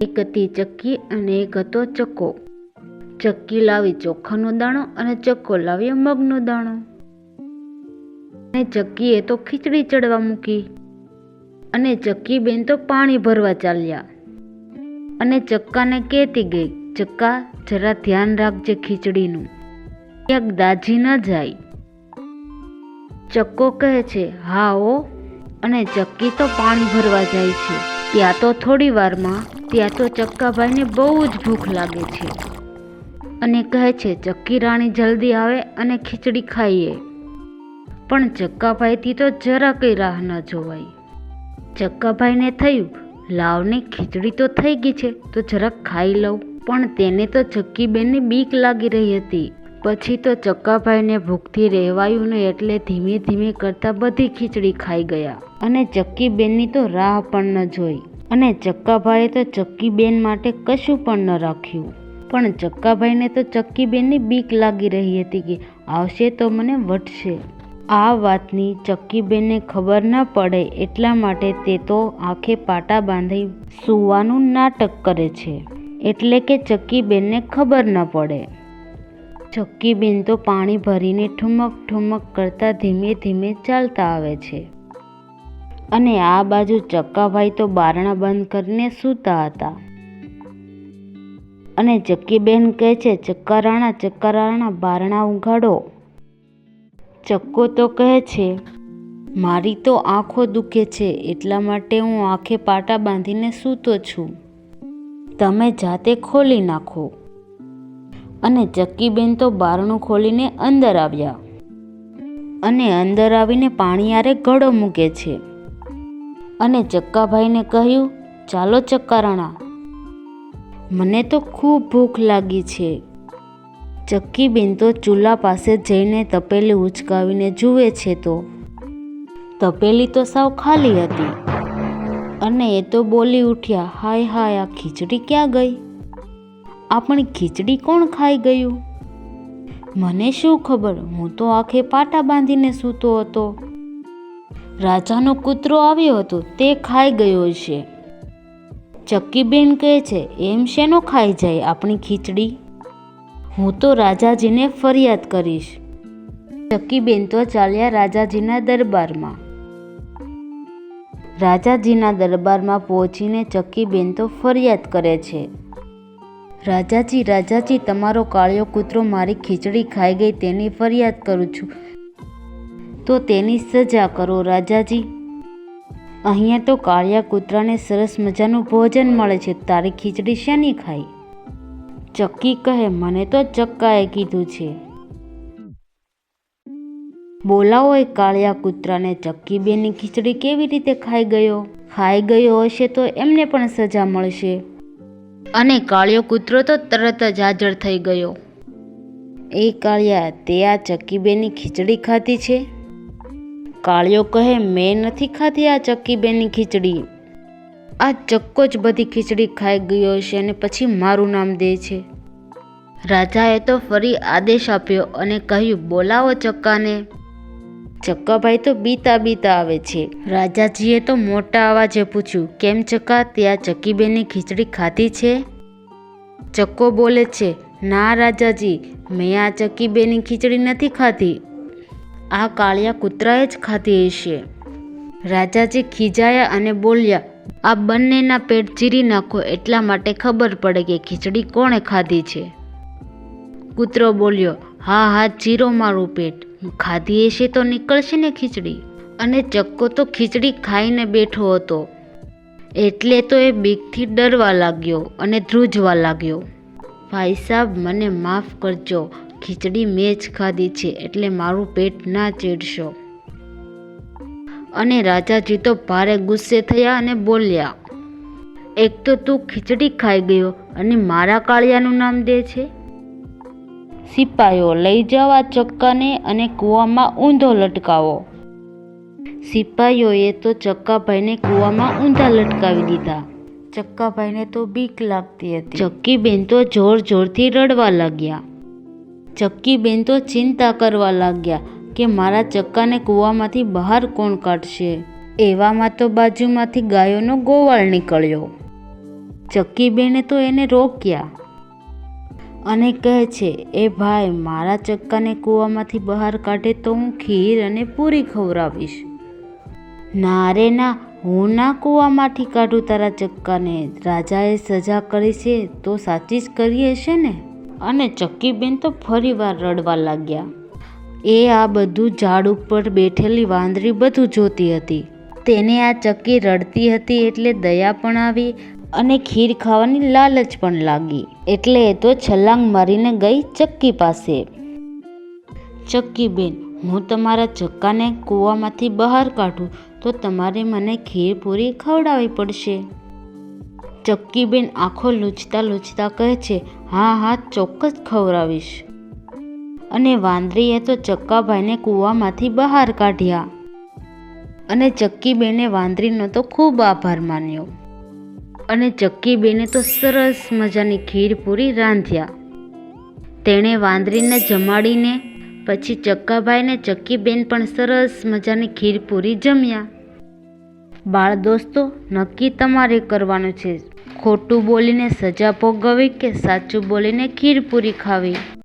એક હતી ચક્કી અને એક હતો ચક્કો. ચક્કી લાવી ચોખાનો દાણો અને ચક્કો લાવ્યો મગનો દાણો. અને ચક્કીએ તો ખીચડી ચડવા મૂકી. અને ચક્કી બેન તો પાણી ભરવા ચાલ્યા. અને ચક્કાને કહેતી ગઈ, ચક્કા, જરા ધ્યાન રાખજે ખીચડીનું. ક્યાંક દાજી ન જાય. ચક્કો કહે છે, હા ઓ અને ચક્કી તો પાણી ભરવા જાય છે. ત્યાં તો થોડી વારમાં ત્યાં તો ચક્કાભાઈને બહુ જ ભૂખ લાગે છે. અને કહે છે, ચક્કી રાણી જલ્દી આવે અને ખીચડી ખાઈએ. પણ ચક્કાભાઈથી તો જરા કંઈ રાહ ન જોવાય. ચક્કાભાઈને થયું, લાવને ખીચડી તો થઈ ગઈ છે, તો જરાક ખાઈ લઉં. પણ તેને તો ચક્કીબેનની બીક લાગી રહી હતી. પછી તો ચક્કાભાઈને ભૂખથી રહેવાયું નહીં એટલે ધીમે ધીમે કરતાં બધી ખીચડી ખાઈ ગયા. અને ચક્કીબેનની તો રાહ પણ ન જોઈ. અને ચક્કાભાઈએ તો ચક્કીબેન માટે કશું પણ ન રાખ્યું. પણ ચક્કાભાઈને તો ચક્કીબેનની બીક લાગી રહી હતી કે આવશે તો મને વટશે. આ વાતની ચક્કીબેનને ખબર ન પડે એટલા માટે તે તો આંખે પાટા બાંધી સૂવાનું નાટક કરે છે. એટલે કે ચક્કીબેનને ખબર ન પડે. ચક્કીબેન તો પાણી ભરીને ઠુમક ઠુમક કરતા ધીમે ધીમે ચાલતા આવે છે. અને આ બાજુ ચક્કાભાઈ તો બારણા બંધ કરીને સૂતા હતા. અને ચક્કીબેન કહે છે, ચક્કારાણા ચક્કારાણા, બારણા ઉઘાડો. ચક્કો તો કહે છે, મારી તો આંખો દુખે છે, એટલા માટે હું આંખે પાટા બાંધીને સૂતો છું. તમે જાતે ખોલી નાખો. અને ચક્કીબેન તો બારણું ખોલીને અંદર આવ્યા. અને અંદર આવીને પાણી આરે ઘડો મૂકે છે. અને ચક્કાભાઈને કહ્યું, ચાલો ચક્કારાણા. મને તો ખૂબ ભૂખ લાગી છે. ચક્કીબેન તો ચૂલા પાસે જઈને તપેલી ઉચકાવીને જુએ છે તો. તપેલી તો સાવ ખાલી હતી. અને એ તો બોલી ઉઠ્યા, હાય હાય, આ ખીચડી ક્યાં ગઈ? આપણી ખીચડી કોણ ખાઈ ગયું? મને શું ખબર? હું તો આંખે પાટા બાંધીને સૂતો હતો. રાજાનો કૂતરો આવ્યો હતો, તે ખાઈ ગયો છે ચક્કીબેન કહે છે, એમ શેનો ખાઈ જાય આપણી ખીચડી? હું તો રાજાજીને ફરિયાદ કરીશ. ચક્કીબેન તો ચાલ્યા રાજાજીના દરબારમાં. રાજાજીના દરબારમાં પહોંચીને ચક્કીબેન તો ફરિયાદ કરે છે. રાજાજી રાજાજી, તમારો કાળિયો કૂતરો મારી ખીચડી ખાઈ ગઈ, તેની ફરિયાદ કરું છું. તો તેની સજા કરો રાજાજી. અહીંયા તો કાળિયા કૂતરાને સરસ મજાનું ભોજન મળે છે, તારી ખીચડી શેની ખાઈ? ચક્કી કહે, મને તો ચક્કાએ કીધું છે. બોલાવો એ કાળિયા કૂતરાને ચક્કી બેની ખીચડી કેવી રીતે ખાઈ ગયો? ખાઈ ગયો હશે તો એમને પણ સજા મળશે. અને કાળિયો કૂતરો તો તરત જ હાજર થઈ ગયો. એ કાળિયા તે આ ચક્કીબેનની ખીચડી ખાધી છે? કાળિયો કહે મેં નથી ખાધી આ ચક્કીબેનની ખીચડી. આ ચક્કો જ બધી ખીચડી ખાઈ ગયો છે અને પછી મારું નામ દે છે. રાજાએ તો ફરી આદેશ આપ્યો અને કહ્યું બોલાવો ચક્કાને. ચક્કાભાઈ તો બીતા બીતા આવે છે. રાજાજીએ તો મોટા અવાજે પૂછ્યું, કેમ ચક્કા, ત્યાં ચક્કીબેનની ખીચડી ખાધી છે? ચક્કો બોલે છે, ના રાજાજી, મેં આ ચક્કીબેનની ખીચડી નથી ખાધી. આ કાળિયા કૂતરાએ જ ખાધી હશે. રાજાજી ખીજાયા અને બોલ્યા, આ બંનેના પેટ ચીરી નાખો, એટલા માટે ખબર પડે કે ખીચડી કોણે ખાધી છે. કૂતરો બોલ્યો, હા હા, ચીરો મારું પેટ. ખાધી હશે તો નીકળશે ને ખીચડી. અને ચક્કો તો ખીચડી ખાઈને બેઠો હતો. એટલે તો એ બીકથી ડરવા લાગ્યો અને ધ્રુજવા લાગ્યો. ભાઈ સાહેબ મને માફ કરજો. ખીચડી મેં જ ખાધી છે, એટલે મારું પેટ ના ચીડશો. અને રાજાજી તો ભારે ગુસ્સે થયા અને બોલ્યા, એક તો તું ખીચડી ખાઈ ગયો અને મારા કાળિયાનું નામ દે છે? સિપાઈઓ લઈ જાઓ આ ચક્કાને અને કૂવામાં ઊંધો લટકાવો. સિપાઈઓએ તો ચક્કાભાઈને કૂવામાં ઊંધા લટકાવી દીધા. ચક્કાભાઈને તો બીક લાગતી હતી. ચક્કીબેન તો જોર જોરથી રડવા લાગ્યા. ચક્કીબેન તો ચિંતા કરવા લાગ્યા કે મારા ચક્કાને કૂવામાંથી બહાર કોણ કાઢશે? એવામાં તો બાજુમાંથી ગાયોનો ગોવાળ નીકળ્યો. ચક્કીબેને તો એને રોક્યા. અને કહે છે, એ ભાઈ, મારા ચક્કાને કૂવામાંથી બહાર કાઢે તો હું ખીર અને પૂરી ખવડાવીશ. ના રે ના, હું ના કૂવામાંથી કાઢું તારા ચક્કાને. રાજાએ સજા કરી છે તો સાચી જ કરી હશે ને? અને ચક્કીબેન તો ફરીવાર રડવા લાગ્યા. એ આ બધું ઝાડ ઉપર બેઠેલી વાંદરી બધું જોતી હતી. તેને આ ચક્કી રડતી હતી એટલે દયા પણ આવી અને ખીર ખાવાની લાલચ પણ લાગી. એટલે એ તો છલાંગ મારીને ગઈ ચક્કી પાસે. ચક્કીબેન હું તમારા ચક્કાને કૂવામાંથી બહાર કાઢું, તો તમારે મને ખીર પૂરી ખવડાવવી પડશે. ચક્કીબેન આંખો લૂછતા લૂછતા કહે છે, હા હા, ચોક્કસ ખવડાવીશ. અને વાંદરીએ તો ચક્કાભાઈને કૂવામાંથી બહાર કાઢ્યા. અને ચક્કીબેને વાંદરીનો તો ખૂબ આભાર માન્યો. અને ચક્કીબેને તો સરસ મજાની ખીર પૂરી રાંધ્યા. તેણે વાંદરીને જમાડીને, પછી ચક્કાભાઈને ચક્કીબેન પણ સરસ મજાની ખીર પૂરી જમ્યા. બાળ દોસ્તો, નક્કી તમારે કરવાનું છે. ખોટું બોલીને સજા ભોગવવી કે સાચું બોલીને ખીર પૂરી ખાવી?